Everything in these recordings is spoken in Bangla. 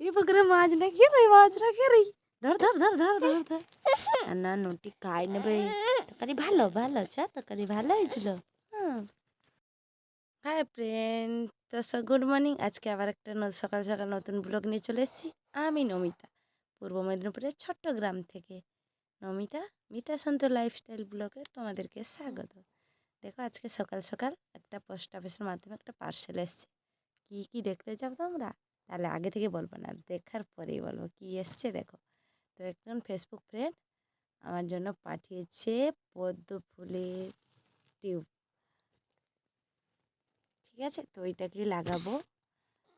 এই બકરે માજ ને કે રે માજ ને કે રે ধর ধর ধর ধর ধর ধর না নুটি খাই নেবে তরকারি ভালো ভালো চা তরকারি ভালো হয়েছিল হ্যাঁ ফ্রেন্ড তো গুড মর্নিং আজকে আবার একটা সকাল সকাল নতুন ব্লগ নিয়ে চলে এসেছি আমি নমিতা পূর্ব মেদিনীপুরের ছোট্ট গ্রাম থেকে নমিতা মিতা সন্ত লাইফস্টাইল ব্লগে তোমাদেরকে স্বাগত দেখো আজকে সকাল সকাল একটা পোস্ট অফিসের মাধ্যমে একটা পার্সেল এসছে কী কী দেখতে যাও তোমরা তাহলে আগে থেকে বলব না, দেখার পরেই বলব কি এসছে দেখো। তো একজন ফেসবুক ফ্রেন্ড আমার জন্য পাঠিয়েছে পদ্ম ফুলের টিউব। ঠিক আছে? তো ওইটাকে লাগাবো।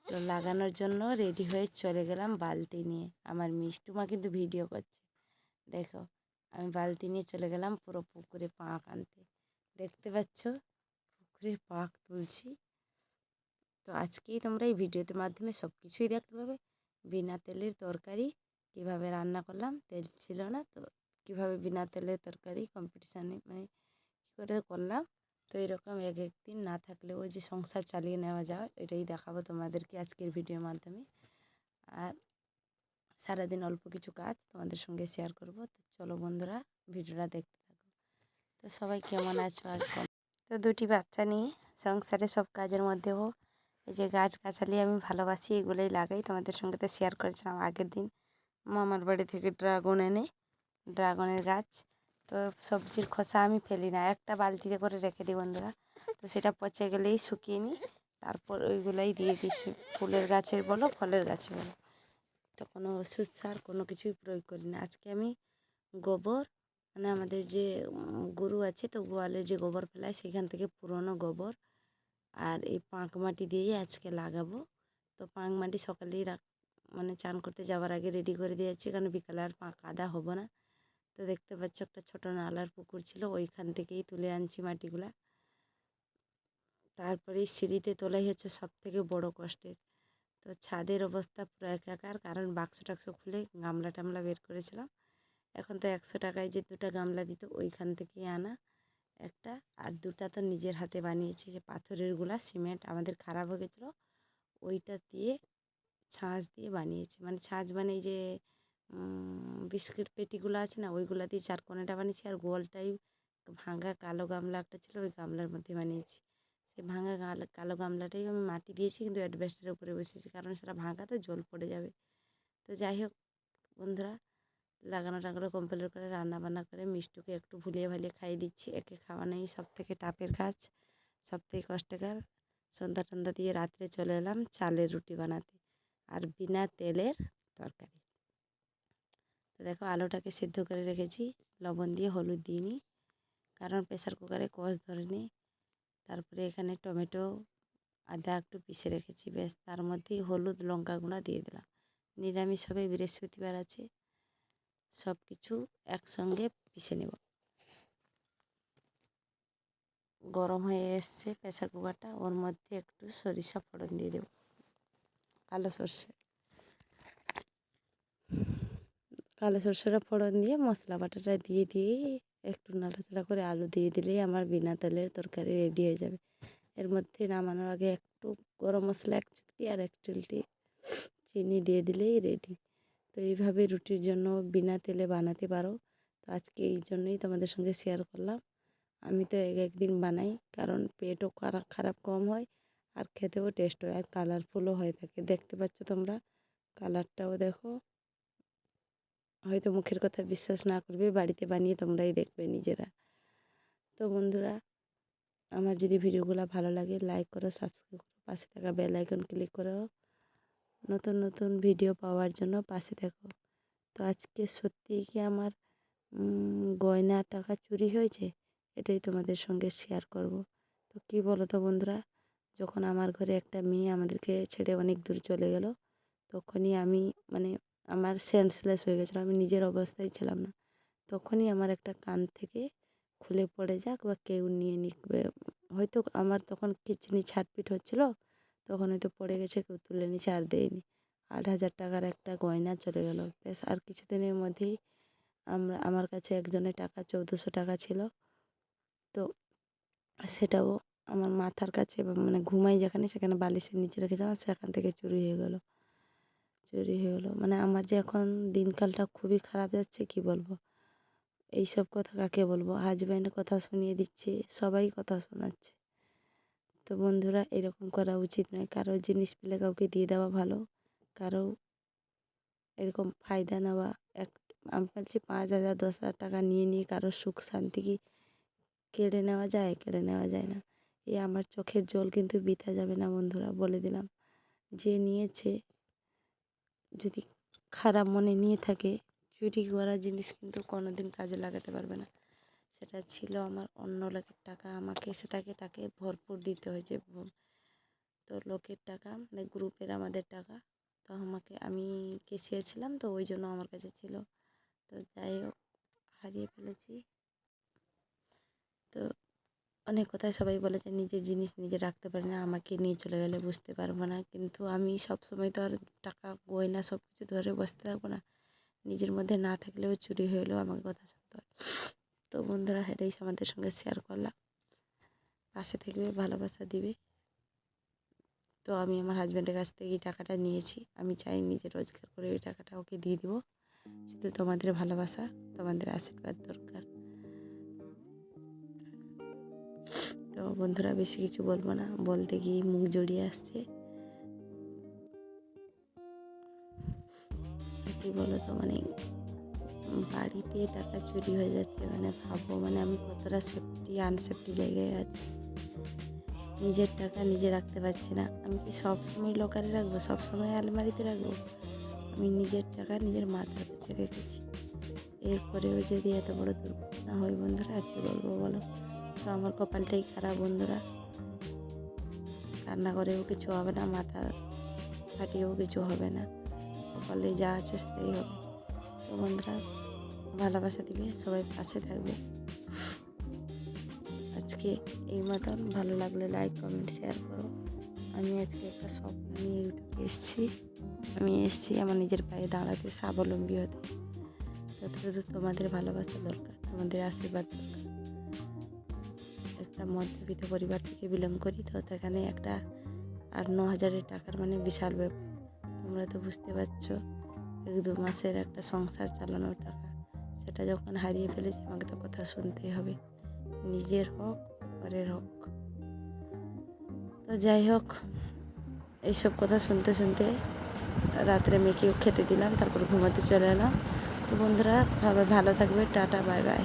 তো লাগানোর জন্য রেডি হয়ে চলে গেলাম বালতি নিয়ে। আমার মিষ্টুমা কিন্তু ভিডিও করছে। দেখো, আমি বালতি নিয়ে চলে গেলাম পুরো পুকুরে পাঁক আনতে। দেখতে পাচ্ছ? পুকুরে পাঁক তুলছি। তো আজকেই তোমরা এই ভিডিওতে মাধ্যমে সব কিছুই দেখতে পাবে। বিনা তেলের তরকারি কীভাবে রান্না করলাম, তেল ছিল না তো কীভাবে বিনা তেলের তরকারি কম্পিটিশানে মানে কী করে করলাম, তো এরকম এক এক দিন না থাকলেও যে সংসার চালিয়ে নেওয়া যায় এটাই দেখাবো তোমাদেরকে আজকের ভিডিওর মাধ্যমে। আর সারাদিন অল্প কিছু কাজ তোমাদের সঙ্গে শেয়ার করব। তো চলো বন্ধুরা, ভিডিওটা দেখতে থাকো। তো সবাই কেমন আছো? আর তো দুটি বাচ্চা নিয়ে সংসারে সব কাজের মধ্যেও এই যে গাছ গাছালি আমি ভালোবাসি, এগুলোই লাগাই। তোমাদের সঙ্গে তো শেয়ার করেছিলাম আগের দিন। মামার বাড়ি থেকে ড্রাগন এনে ড্রাগনের গাছ। তো সবজির খোসা আমি ফেলি না, একটা বালতিতে করে রেখে দিই বন্ধুরা। তো সেটা পচে গেলেই শুকিয়ে নিই। তারপর ওইগুলাই দিয়ে দিই ফুলের গাছের বলো, ফলের গাছে বলো। তো কোনো ওষুধ সার কোনো কিছুই প্রয়োগ করি না। আজকে আমি গোবর মানে আমাদের যে গরু আছে তো গোয়ালের যে গোবর ফেলায়, সেখান থেকে পুরনো গোবর আর এই পাঁক মাটি দিয়েই আজকে লাগাবো। তো পাঁক মাটি সকালেই রাখ মানে চান করতে যাওয়ার আগে রেডি করে দিয়েছি, কারণ বিকালে আর পাঁক কাদা হব না। তো দেখতে পাচ্ছ একটা ছোট নালার পুকুর ছিল, ওইখান থেকেই তুলে আনছি মাটিগুলা। তারপরে সিঁড়িতে তোলাই হচ্ছে সব থেকে বড় কষ্টের। তো ছাদের অবস্থা পুরো একাকার, কারণ বাক্স টাক্স খুলে গামলা টামলা বের করেছিলাম। এখন তো একশো টাকায় যে দুটো গামলা দিত, ওইখান থেকেই আনা। একটা। আর দুটা তো নিজের হাতে বানিয়েছি যে পাথরেরগুলা, সিমেন্ট, আমাদের খারাপ হয়ে গেছিল। ওইটা দিয়ে ছাঁচ দিয়ে বানিয়েছি। মানে ছাঁচ মানে যে বিস্কিট পেটিগুলো আছে না, ওইগুলো দিয়ে চার কোণাটা বানিয়েছি। আর গোলটাই ভাঙা কালো গামলা একটা ছিল, ওই গামলার মধ্যে বানিয়েছি। সেই ভাঙা কালো গামলাটাই আমি মাটি দিয়েছি, কিন্তু অ্যাডভেস্টের উপরে বসেছি। কারণ সেটা ভাঙা তো জল পড়ে যাবে। তো যাই হোক বন্ধুরা লাগানো টাগানো কমপ্লিট করে রান্না বান্না করে মিষ্টুকে একটু ভুলিয়ে ভালিয়ে খাইয়ে দিচ্ছি। একে খাওয়ানোই সব থেকে টাপের কাজ সব থেকে কষ্টকর। সন্ধ্যা টন্ধা দিয়ে রাত্রে চলে এলাম চালের রুটি বানাতে আর বিনা তেলের তরকারি। তো দেখো আলুটাকে সিদ্ধ করে রেখেছি, লবণ দিয়ে হলুদ দিইনি কারণ প্রেসার কুকারে কষ ধরেনি তারপরে এখানে টমেটো আদা একটু পিষে রেখেছি বেশ তার মধ্যেই হলুদ লঙ্কা গুঁড়া দিয়ে দিলাম। নিরামিষ হবে বৃহস্পতিবার আছে। সব কিছু একসঙ্গে পিষে নেব। গরম হয়ে এসছে প্রেসার কুকারটা, ওর মধ্যে একটু সরিষা ফোড়ন দিয়ে দেবো, কালো সর্ষে। কালো সর্ষেটা ফোড়ন দিয়ে মশলা বাটাটা দিয়ে দিয়ে একটু নাড়াচাড়া করে আলু দিয়ে দিলেই আমার বিনা তেলের তরকারি রেডি হয়ে যাবে। এর মধ্যে নামানোর আগে একটু গরম মশলা, এক চুটকি আর এক চুলটি চিনি দিয়ে দিলেই রেডি তো এইভাবে রুটির জন্য বিনা তেলে বানাতে পারো। তো আজকে এই জন্যই তোমাদের সঙ্গে শেয়ার করলাম। আমি তো এক একদিন বানাই, কারণ পেটও খারাপ খারাপ কম হয় আর খেতেও টেস্ট হয় আর কালারফুলও হয়ে থাকে। দেখতে পাচ্ছ তোমরা? কালারটাও দেখো। হয়তো মুখের কথা বিশ্বাস না করবে, বাড়িতে বানিয়ে তোমরাই দেখবে নিজেরা। তো বন্ধুরা, আমার যদি ভিডিওগুলো ভালো লাগে লাইক করো সাবস্ক্রাইব করো, পাশে থাকা বেল আইকন ক্লিক করো। নতুন নতুন ভিডিও পাওয়ার জন্য পাশে থাকো তো আজকে সত্যিই কি আমার গয়না, টাকা চুরি হয়েছে? এটাই তোমাদের সঙ্গে শেয়ার করব। তো কি বলো তো বন্ধুরা, যখন আমার ঘরে একটা মেয়ে আমাদেরকে ছেড়ে অনেক দূর চলে গেল, তখনই আমি মানে আমার সেন্সলেস হয়ে গেছিল, আমি নিজের অবস্থায় ছিলাম না। তখনই আমার একটা কান থেকে খুলে পড়ে যাক বা কেউ নিয়ে নিক হয়তো আমার তখন কিচনি ছাটপিট হচ্ছিল তখন হয়তো পড়ে গেছে, কেউ তুলে নিচ্ছে আর দেয়নি। আট হাজার টাকার একটা গয়না চলে গেল। বেশ আর কিছুদিনের মধ্যেই আমরা, আমার কাছে একজনের টাকা, চৌদ্দশো টাকা ছিল। তো সেটাও আমার মাথার কাছে মানে ঘুমাই যেখানে, সেখানে বালিশের নিচে রেখেছিলাম সেখান থেকে চুরি হয়ে গেল। চুরি হয়ে গেলো। মানে আমার যে এখন দিনকালটা খুবই খারাপ যাচ্ছে, কি বলব? এইসব কথা কাকে বলব? হাজব্যান্ড কথা শুনিয়ে দিচ্ছে, সবাই কথা শোনাচ্ছে। তো বন্ধুরা, এরকম করা উচিত নয়। কারও জিনিস পেলে কাউকে দিয়ে দেওয়া ভালো, কারও এরকম ফায়দা নেওয়া। এক, আমি বলছি পাঁচ হাজার, দশ হাজার টাকা নিয়ে নিয়ে কারও সুখ শান্তি কি কেড়ে নেওয়া যায়, কেড়ে নেওয়া যায় না। এই আমার চোখের জল কিন্তু বৃথা যাবে না বন্ধুরা, বলে দিলাম। যে নিয়েছে, যদি খারাপ মনে নিয়ে থাকে, চুরি করা জিনিস কিন্তু কোনো দিন কাজে লাগাতে পারবে না। সেটা ছিল আমার অন্য লোকের টাকা। আমাকে সেটাকে তাকে ভরপুর দিতে হয়েছে। তো লোকের টাকা মানে গ্রুপের আমাদের টাকা। তো আমাকে, আমি কেসিয়ার ছিলাম তো ওই জন্য আমার কাছে ছিল। তো যাই হোক, হারিয়ে ফেলেছি। তো অনেক কথাই সবাই বলে যে নিজের জিনিস নিজে রাখতে পারি না, আমাকে নিয়ে চলে গেলে বুঝতে পারব না। কিন্তু আমি সব সময় তো আর টাকা, গয়না সব কিছু ধরে বসতে থাকব না। নিজের মধ্যে না থাকলেও চুরি হলেও আমাকে কথা শুনতে হয়। তো বন্ধুরা সেটাই আমাদের সঙ্গে শেয়ার করলাম। পাশে থাকবে, ভালোবাসা দিবে। তো আমি আমার হাজব্যান্ডের কাছ থেকে এই টাকাটা নিয়েছি। আমি চাই নিজে রোজগার করে ওই টাকাটা ওকে দিয়ে দিব। শুধু তোমাদের ভালোবাসা, তোমাদের আশীর্বাদ দরকার। তো বন্ধুরা বেশি কিছু বলব না। বলতে গিয়ে মুখ জড়িয়ে আসছে। কি বলো তো মানে বাড়িতে টাকা চুরি হয়ে যাচ্ছে মানে ভাবো মানে আমি কতটা সেফটি আনসেফটি জায়গায় আছি। নিজের টাকা নিজে রাখতে পারছি না। আমি কি সব সময় লোকারে রাখব? সব সময় আলমারিতে রাখব? আমি নিজের টাকা নিজের মাথার কাছে রেখেছি। এরপরেও যদি এত বড় দুর্ঘটনা হয় বন্ধুরা কি বলব বলো? তো আমার কপালটাই খারাপ বন্ধুরা। রান্না করেও কিছু হবে না, মাথা ফাটিয়েও কিছু হবে না। কপালে যা আছে সেটাই হবে। তো বন্ধুরা ভালোবাসা দিবে সবাই পাশে থাকবে। আজকে এই মতন ভালো লাগলে লাইক কমেন্ট শেয়ার করো। আমি আজকে একটা স্বপ্ন নিয়ে ইউটিউবে এসেছি। আমি এসেছি আমার নিজের পায়ে দাঁড়াতে স্বাবলম্বী হতে। যতটুকু তোমাদের ভালোবাসা দরকার, তোমাদের আশীর্বাদ দরকার। একটা মধ্যবিত্ত পরিবার থেকে বিলং করি, তো সেখানে একটা আর ন হাজারের টাকার মানে বিশাল ব্যাপার। তোমরা তো বুঝতে পারছ, এক দু মাসের একটা সংসার চালানোর টাকা। সেটা যখন হারিয়ে ফেলেছি, আমাকে তো কথা শুনতেই হবে। নিজের হোক, পরের হোক। তো যাই হোক, এইসব কথা শুনতে শুনতে রাত্রে মেয়েকেও খেতে দিলাম, তারপর ঘুমাতে চলে এলাম। তো বন্ধুরা ভালো থাকবে, টাটা, বাই বাই।